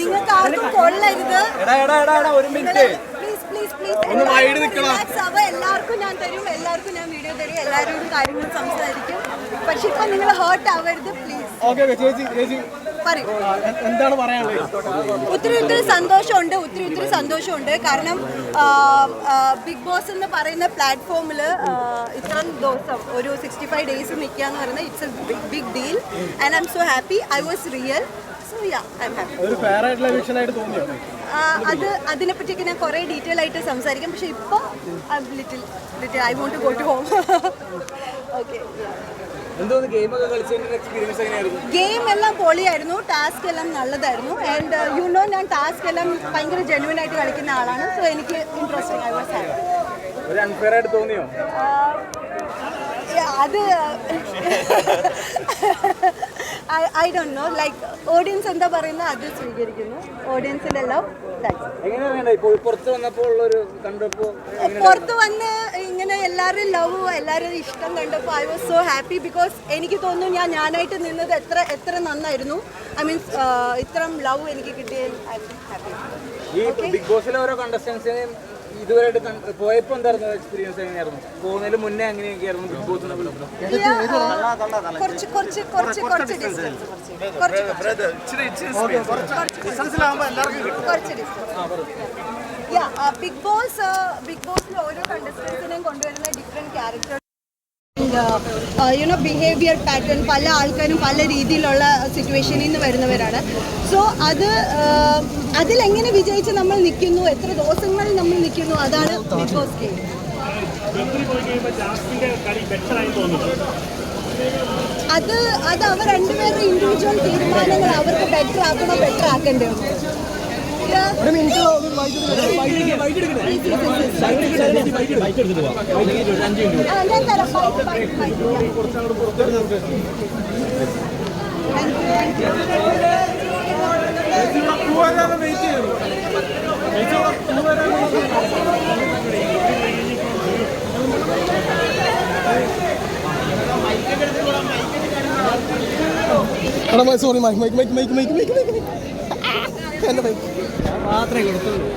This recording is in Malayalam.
നിങ്ങൾക്ക് ആർക്കും കൊള്ളരുത് എല്ലാവർക്കും ഞാൻ തരും എല്ലാവർക്കും ഞാൻ വീഡിയോ തരും എല്ലാവരോടും കാര്യങ്ങൾ സംസാരിക്കും. പക്ഷെ ഇപ്പൊ നിങ്ങൾ ഹേർട്ട് ആവരുത് പ്ലീസ് എന്താണ് ഒത്തിരി ഒത്തിരി സന്തോഷമുണ്ട് ഒത്തിരി ഒത്തിരി സന്തോഷമുണ്ട്. കാരണം ബിഗ് ബോസ് എന്ന് പറയുന്ന പ്ലാറ്റ്ഫോമിൽ ദിവസം ഒരു സിക്സ്റ്റി ഫൈവ് ഡേയ്സ് നിൽക്കുക എന്ന് പറയുന്നത് it's a big big deal and I'm so happy I was real so yeah I'm happy അത് അതിനെപ്പറ്റിയൊക്കെ ഞാൻ കുറേ ഡീറ്റെയിൽ ആയിട്ട് സംസാരിക്കാം. പക്ഷെ ഇപ്പോൾ little little I want to go to home okay game എല്ലാം പൊളിയായിരുന്നു. ടാസ്ക് എല്ലാം നല്ലതായിരുന്നു. ആൻഡ് യു നോ ഞാൻ ടാസ്ക് എല്ലാം ഭയങ്കര ജെന്യൂൻ ആയിട്ട് കളിക്കുന്ന ആളാണ്. സോ എനിക്ക് ഇൻട്രസ്റ്റിംഗ് ഐ വാസ് ഹാപ്പി ഒരു അൺഫെയർ ആയിട്ട് തോന്നിയോ? അത് I don't no like audience എന്താ പറയുന്നത് അത് സ്വീകരിക്കുന്നു. ഓഡിയൻസിന്റെ എല്ലാം പുറത്ത് വന്നപ്പോൾ പുറത്ത് വന്ന് ഇങ്ങനെ എല്ലാവരും ലവ് എല്ലാവരും ഇഷ്ടം കണ്ടപ്പോൾ I was so happy because എനിക്ക് തോന്നുന്നു ഞാൻ ഞാനായിട്ട് നിന്നത് എത്ര എത്ര നന്നായിരുന്നു. ഐ മീൻസ് ഇത്രയും ലവ് എനിക്ക് കിട്ടിയ ഐ ഹാപ്പി ബിഗ് ബോസിലെ ഓരോ കണ്ടസ്റ്റൻസിനെയും ഇതുവരെയായിട്ട് പോയപ്പോ എന്തായിരുന്നു എക്സ്പീരിയൻസ് എങ്ങനെയായിരുന്നു? പോകുന്നതിന് മുന്നേ ബിഗ് ബോസ് കുറച്ച് കുറച്ച് കുറച്ച് കുറച്ച് ഡിസ്റ്റൻസ് കുറച്ച് distance yeah Bigg Boss Bigg ബോസിൽ ഓരോ കണ്ടസ്റ്റൻസിനെയും കൊണ്ടുവരുന്ന different character you know behaviour pattern പല ആൾക്കാരും പല രീതിയിലുള്ള സിറ്റുവേഷനിൽ നിന്ന് വരുന്നവരാണ്. സോ അത് uh, അതിലെങ്ങനെ വിജയിച്ച് നമ്മൾ നിൽക്കുന്നു എത്ര ദിവസങ്ങളിൽ നമ്മൾ നിൽക്കുന്നു അതാണ് അത് അത് അവർ രണ്ടുപേരുടെ ഇൻഡിവിജ്വൽ തീരുമാനങ്ങൾ അവർക്ക് ബെറ്റർ ആക്കണോ better ആക്കണ്ടോ sorry mic mic mic mic mic mic mic mic മാത്രമേ കൊടുത്തുള്ളൂ.